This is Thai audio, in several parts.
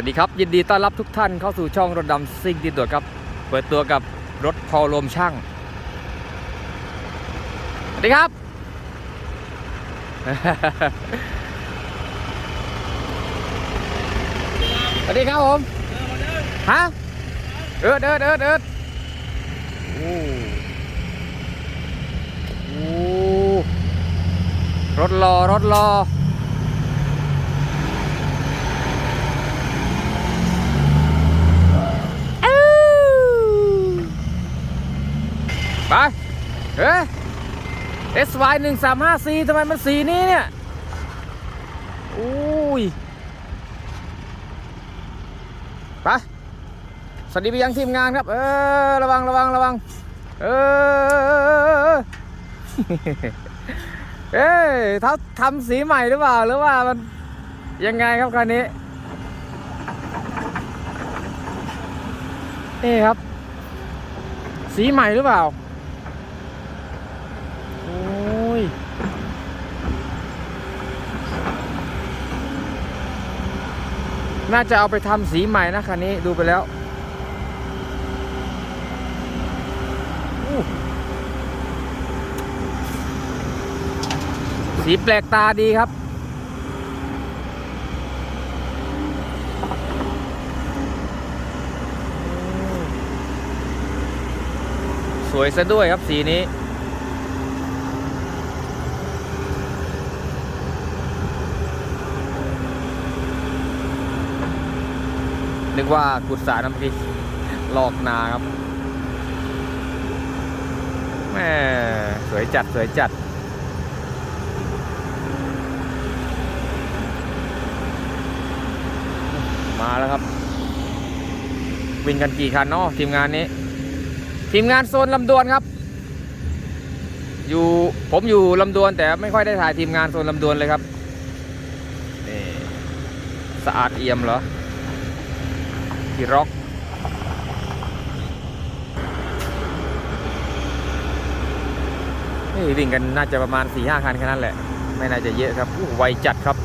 วัสดีครับ ยินดีต้อนรับทุกท่านเข้าสู่ช่องรถดำซิ่งติดตัวครับ เปิดตัวกับรถพอลมช่าง สวัสดีครับ สวัสดีครับผม ฮะ เอิดเอิดเอิดเอิดโอ้โอ้รถรอรถรอ ไปเฮ้ย SY 1 3 5 4ทำไมมันสีนี้เนี่ยอุ้ยไปสวัสดีไปยังทีมงานครับ เออ ระวังระวังระวัง เออ เอ้ยเขาทำสีใหม่หรือเปล่า หรือว่ามันยังไงครับคันนี้ นี่ครับ สีใหม่หรือเปล่า โอ้ย น่าจะเอาไปทำสีใหม่นะคันนี้ดูไปแล้วสีแปลกตาดีครับ สวยซะด้วยครับสีนี้ นึกว่ากุศาน้ำพริกหลอกนาครับแม่สวยจัดสวยจัด มาแล้วครับ วิ่งกันกี่คันเนาะทีมงานนี้ ทีมงานโซนลำดวนครับ อยู่ผมอยู่ลำดวนแต่ไม่ค่อยได้ถ่ายทีมงานโซนลำดวนเลยครับนี่สะอาดเอี่ยมเหรอ ที่ร็อกเฮ้ยวิ่งกันน่าจะประมาณ4ี่ห้าคันแค่นั้นแหละ ไม่น่าจะเยอะครับอู้ไวจัดครับ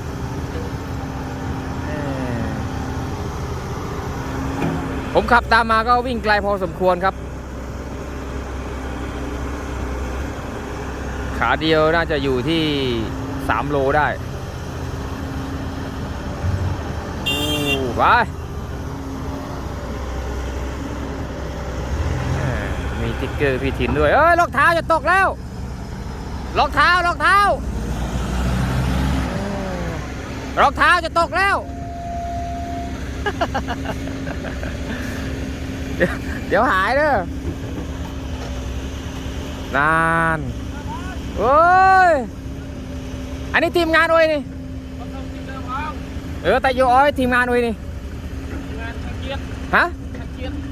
ผมขับตามมาก็วิ่งไกลพอสมควรครับ ขาเดียวน่าจะอยู่ที่ 3 โลได้อู้ไปเอ่อมี ติ๊กเกอร์พี่ถินด้วย เอ้ยรองเท้าจะตกแล้วรองเท้ารองเท้ารองเท้าจะตกแล้วเดี๋ยวเดี๋ยวหายเด้อนานโอ้ย อันนี้ทีมงานโอ้ยนี่ เออแต่อยู่อ้อยทีมงานโอ้ยนี่ฮะ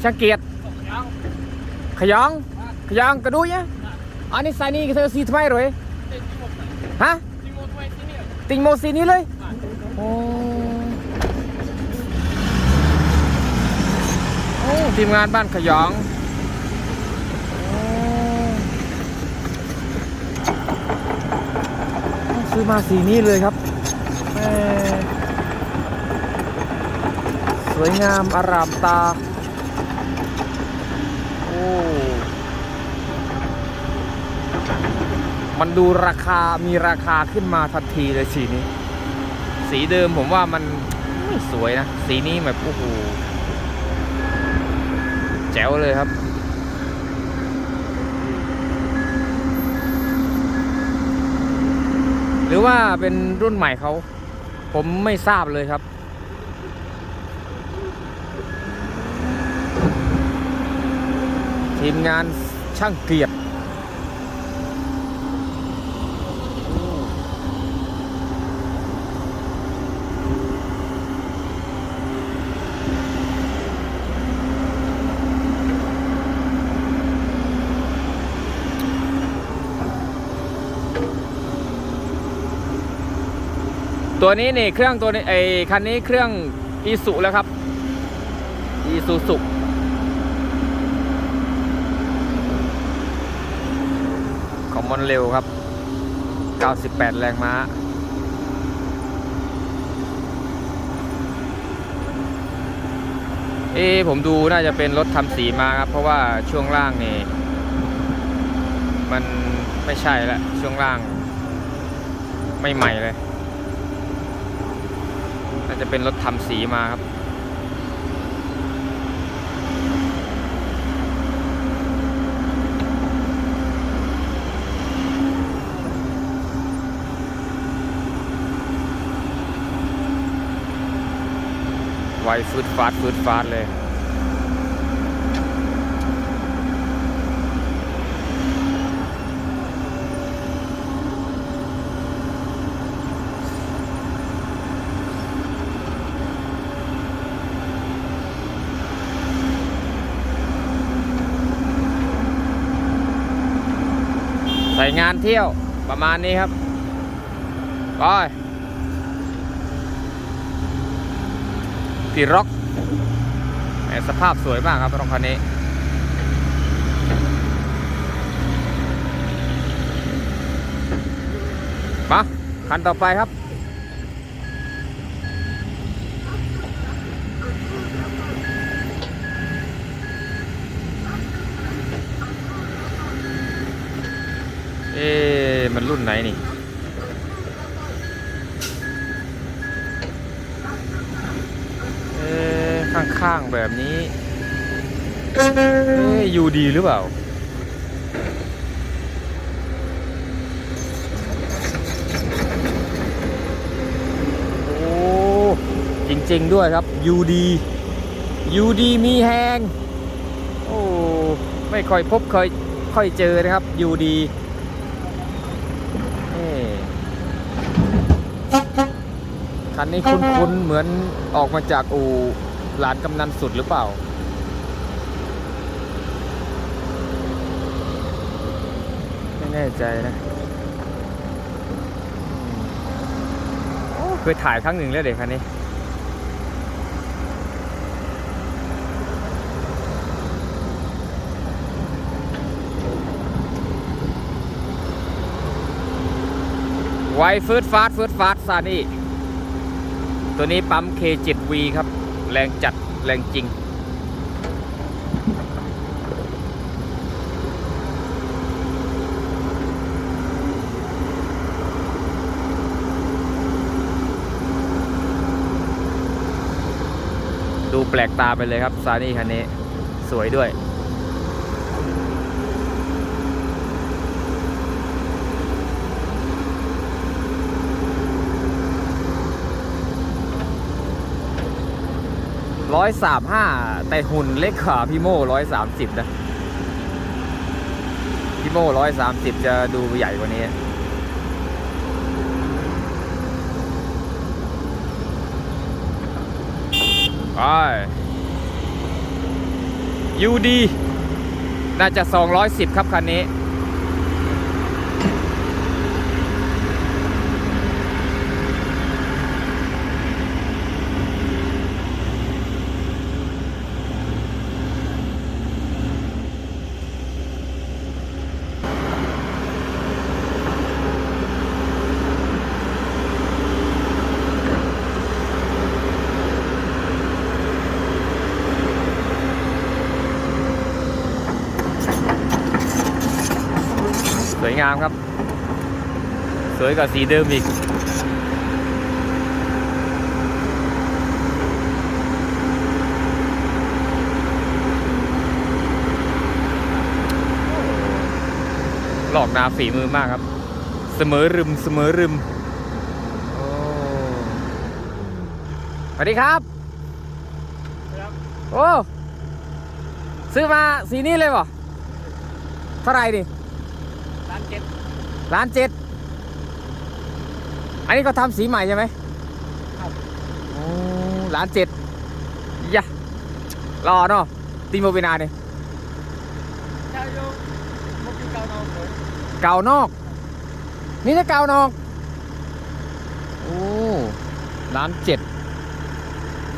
ช่างเกียรติ ขยองขยองกระดูยเนี่ยอันนี้ใส่นี่ก็เธอสีทำไมหรวยฮะติงโมสีนี้เลยโอ้โอ้ทีมงานบ้านขยองโอ้ซื้อมาสีนี้เลยครับสวยงามอารามตา มันดูราคามีราคาขึ้นมาทันทีเลยสีนี้ สีเดิมผมว่ามันไม่สวยนะ สีนี้แบบโอ้โหแจ๋วเลยครับ หรือว่าเป็นรุ่นใหม่เขา ผมไม่ทราบเลยครับ ทีมงานช่างเกียรติตัวนี้นี่เครื่องตัวนี้ไอคันนี้เครื่องอีสุแล้วครับอีสุสุ ขอนเร็วครับ 98 แรงม้า เอ๊ผมดูน่าจะเป็นรถทำสีมาครับ เพราะว่าช่วงล่างนี่ มันไม่ใช่ละช่วงล่าง ไม่ใหม่เลย น่าจะเป็นรถทำสีมาครับ ไวฟืดฟาดฟืดฟาดเลยใส่งานเที่ยวประมาณนี้ครับไป ปีร็อกสภาพสวยมากครับรถคันนี้มาคันต่อไปครับ เอ๊มันรุ่นไหนนี่ เอ๊ะข้างๆ แบบนี้เอ๊ะยูดีหรือเปล่า โอ้ จริง ๆ ด้วยครับ UD UD มีแหงโอ้ ไม่ค่อยพบเคยค่อยเจอนะครับ UD เอ๊ะคันนี้คุ้นๆเหมือนออกมาจากอู่ หลานกำนันสุดหรือเปล่า ไม่แน่ใจนะโอ้เคยถ่ายครั้งหนึ่งแล้วเด็กคันนี้ไวฟืดฟาดฟืดฟาดซานี่ ตัวนี้ปั๊ม K7V ครับ แรงจัดแรงจริง ดูแปลกตาไปเลยครับซานี่คันนี้ สวยด้วย ร้อยสามห้าแต่หุ่นเล็กกว่าพี่โม่ร้อยสามสิบนะ พี่โม่ร้อยสามสิบจะดูใหญ่กว่านี้ ไปยูดี น่าจะ 210 ครับคันนี้ งามครับ สวยกว่าสีเดิมอีก หลอกนาฝีมือมากครับ เสมอรึมเสมอรึมโอ้สวัสดีครับ โอ้ ซื้อมาสีนี้เลยเหรอเท่าไหร่ดิ ร้านเจ็ดล้านเจ็ดอันนี้ก็ทำสีใหม่ใช่ไหมครับ โอ้ล้านเจ็ดยะรอเนาะตีโมเวนาเนี่ยเจ้าโยมมุกที่เก่าเอาเลยเก่านอก นี่จะเก่านอก โอ้ล้านเจ็ด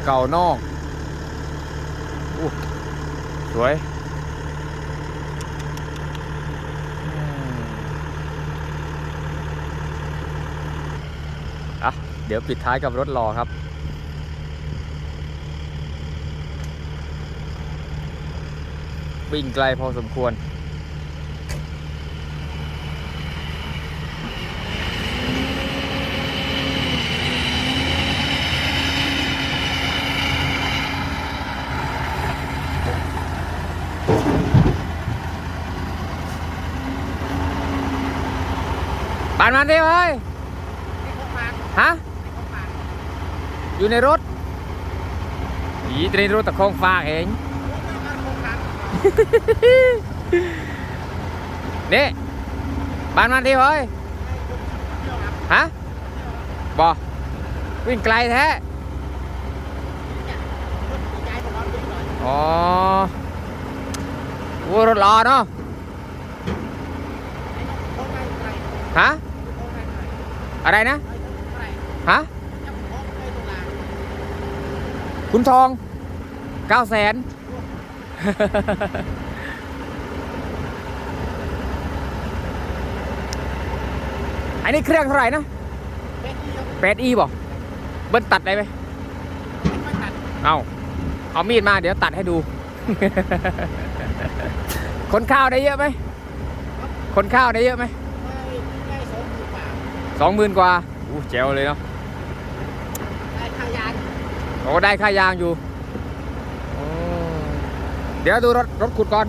เก่านอก โอ้สวยอืมอะ เดี๋ยวปิดท้ายกับรถรอครับ วิ่งไกลพอสมควรปานมันดิเฮ้ยฮะ อยู่ในรถอีตรีรถตะโคงฟากเองนี่บานมันดิเฮ้ยฮะบอวิ่งไกลแท้อ๋อโอ้รถรอเนาะฮะอะไรนะฮะ คุณทองเก้าแสนอันนี้เครื่องเท่าไหร่นะแปดอีบอกเบิ้ลตัดได้ไหมเอาเอามีดมาเดี๋ยวตัดให้ดู คนข้าวได้เยอะไหม คนข้าวได้เยอะไหมสองหมื่นกว่าอู้แจ๋วเลยเนาะ โอ้ได้ค่ายางอยู่ เดี๋ยวดูรถรถขุดก่อน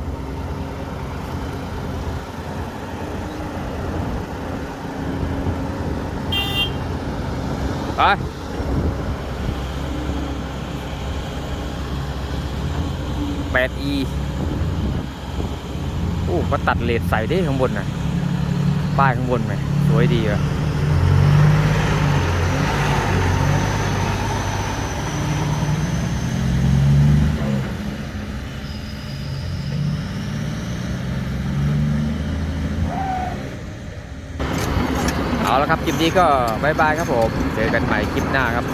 ไปแปดอีโอ้ก็ตัดเลดใส่ได้ข้างบนน่ะป้ายข้างบนไหมสวยดีอะ เอาละครับ ค ลิปนี้ก็บายบายครับผม เจอกันใหม่คลิปหน้าครับ